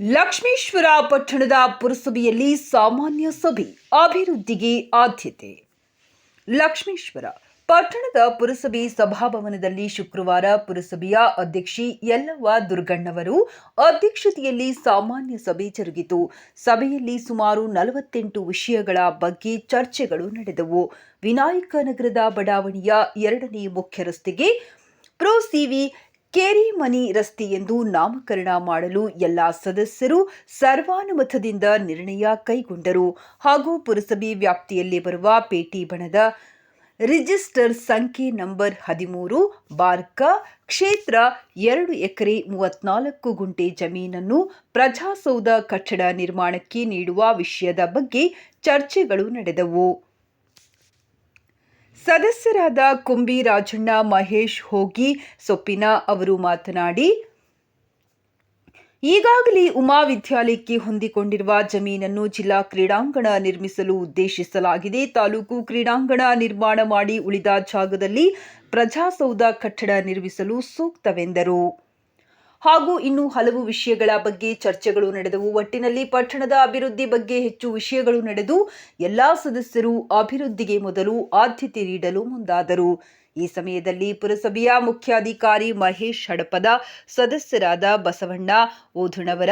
ಲಕ್ಷ್ಮೇಶ್ವರ ಪಟ್ಟಣದ ಪುರಸಭೆಯಲ್ಲಿ ಸಾಮಾನ್ಯ ಸಭೆ ಅಭಿವೃದ್ಧಿಗೆ ಆದ್ಯತೆ. ಲಕ್ಷ್ಮೀಶ್ವರ ಪಟ್ಟಣದ ಪುರಸಭೆ ಸಭಾಭವನದಲ್ಲಿ ಶುಕ್ರವಾರ ಪುರಸಭೆಯ ಅಧ್ಯಕ್ಷಿ ಯಲ್ಲವ್ವ ದುರ್ಗಣ್ಣವರು ಅಧ್ಯಕ್ಷತೆಯಲ್ಲಿ ಸಾಮಾನ್ಯ ಸಭೆ ಜರುಗಿತು. ಸಭೆಯಲ್ಲಿ ಸುಮಾರು ನಲವತ್ತೆಂಟು ವಿಷಯಗಳ ಬಗ್ಗೆ ಚರ್ಚೆಗಳು ನಡೆದವು. ವಿನಾಯಕ ನಗರದ ಬಡಾವಣೆಯ ಎರಡನೇ ಮುಖ್ಯ ರಸ್ತೆಗೆ ಪ್ರೊ ಸಿವಿ ಕೇರಿಮನಿ ರಸ್ತೆ ಎಂದು ನಾಮಕರಣ ಮಾಡಲು ಎಲ್ಲ ಸದಸ್ಯರು ಸರ್ವಾನುಮತದಿಂದ ನಿರ್ಣಯ ಕೈಗೊಂಡರು. ಹಾಗೂ ಪುರಸಭೆ ವ್ಯಾಪ್ತಿಯಲ್ಲಿ ಬರುವ ಪೇಟಿ ಬಣದ ರಿಜಿಸ್ಟರ್ ಸಂಖ್ಯೆ ನಂಬರ್ ಹದಿಮೂರು, ಬಾರ್ಕ, ಕ್ಷೇತ್ರ ಎರಡು ಎಕರೆ ಮೂವತ್ನಾಲ್ಕು ಗುಂಟೆ ಜಮೀನನ್ನು ಪ್ರಜಾಸೌಧ ಕಟ್ಟಡ ನಿರ್ಮಾಣಕ್ಕೆ ನೀಡುವ ವಿಷಯದ ಬಗ್ಗೆ ಚರ್ಚೆಗಳು ನಡೆದವು. ಸದಸ್ಯರಾದ ಕುಂಬಿ ರಾಜಣ್ಣ ಮಹೇಶ್ ಹೋಗಿ ಸೊಪ್ಪಿನ ಅವರು ಮಾತನಾಡಿ, ಈಗಾಗಲೇ ಉಮಾ ವಿದ್ಯಾಲಯಕ್ಕೆ ಹೊಂದಿಕೊಂಡಿರುವ ಜಮೀನನ್ನು ಜಿಲ್ಲಾ ಕ್ರೀಡಾಂಗಣ ನಿರ್ಮಿಸಲು ಉದ್ದೇಶಿಸಲಾಗಿದೆ. ತಾಲೂಕು ಕ್ರೀಡಾಂಗಣ ನಿರ್ಮಾಣ ಮಾಡಿ ಉಳಿದ ಜಾಗದಲ್ಲಿ ಪ್ರಜಾಸೌಧ ಕಟ್ಟಡ ನಿರ್ಮಿಸಲು ಸೂಕ್ತವೆಂದರು. ಹಾಗೂ ಇನ್ನು ಹಲವು ವಿಷಯಗಳ ಬಗ್ಗೆ ಚರ್ಚೆಗಳು ನಡೆದವು. ಒಟ್ಟಿನಲ್ಲಿ ಪಟ್ಟಣದ ಅಭಿವೃದ್ಧಿ ಬಗ್ಗೆ ಹೆಚ್ಚು ವಿಷಯಗಳು ನಡೆದು, ಎಲ್ಲಾ ಸದಸ್ಯರು ಅಭಿವೃದ್ಧಿಗೆ ಮೊದಲು ಆದ್ಯತೆ ನೀಡಲು ಮುಂದಾದರು. ಈ ಸಮಯದಲ್ಲಿ ಪುರಸಭೆಯ ಮುಖ್ಯಾಧಿಕಾರಿ ಮಹೇಶ್ ಹಡಪದ, ಸದಸ್ಯರಾದ ಬಸವಣ್ಣ ಓಧುಣವರ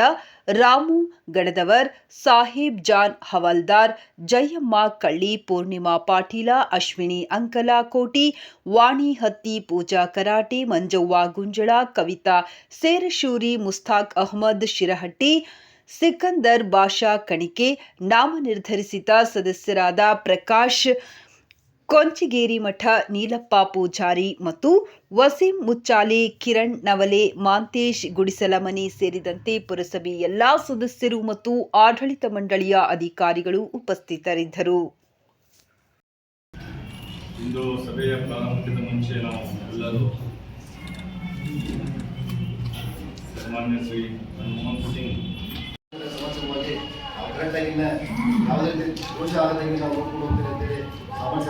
ರಾಮು ಗಡದವರ್, ಸಾಹೇಬ್ ಜಾನ್ ಹವಾಲ್ದಾರ್, ಜಯಮ್ಮ ಕಳ್ಳಿ, ಪೂರ್ಣಿಮಾ ಪಾಟೀಲ, ಅಶ್ವಿನಿ ಅಂಕಲಾ ಕೋಟಿ ವಾಣಿ ಹತ್ತಿ, ಪೂಜಾ ಕರಾಟೆ, ಮಂಜವ್ವ ಗುಂಜಳ, ಕವಿತಾ ಸೇರಶೂರಿ, ಮುಸ್ತಾಕ್ ಅಹಮದ್ ಶಿರಹಟ್ಟಿ, ಸಿಕಂದರ್ ಬಾಷಾ ಕಣಿಕೆ, ನಾಮನಿರ್ಧರಿಸಿದ ಸದಸ್ಯರಾದ ಪ್ರಕಾಶ್ ಕೊಂಚಿಗೇರಿ ಮಠ ನೀಲಪ್ಪ ಪೂಜಾರಿ ಮತ್ತು ವಸೀಂ ಮುಚ್ಚಾಲೆ ಕಿರಣ್ ನವಲೆ ಮಾಂತೇಶ್ ಗುಡಿಸಲಮನಿ ಸೇರಿದಂತೆ ಪುರಸಭೆ ಎಲ್ಲಾ ಸದಸ್ಯರು ಮತ್ತು ಆಡಳಿತ ಮಂಡಳಿಯ ಅಧಿಕಾರಿಗಳು ಉಪಸ್ಥಿತರಿದ್ದರು. ಇಂದು ಸಭೆಯ ಪ್ರಾರಂಭಕ್ಕಿಂತ ಮುಂಚೆ ನಾವು ಎಲ್ಲರೂ ಸನ್ಮಾನ್ಯ ಶ್ರೀ ಮನಮೋಹನ್ ಸಿಂಗ್ ಸಮಾಜವಾಗಿ ಕರೆಕ್ಟಾಗಿನ ಯಾವುದೇ ರೀತಿ ದೋಷ ಆಗದಂಗೆ ನಾವು ನೋಡ್ಕೊಂಡು আমার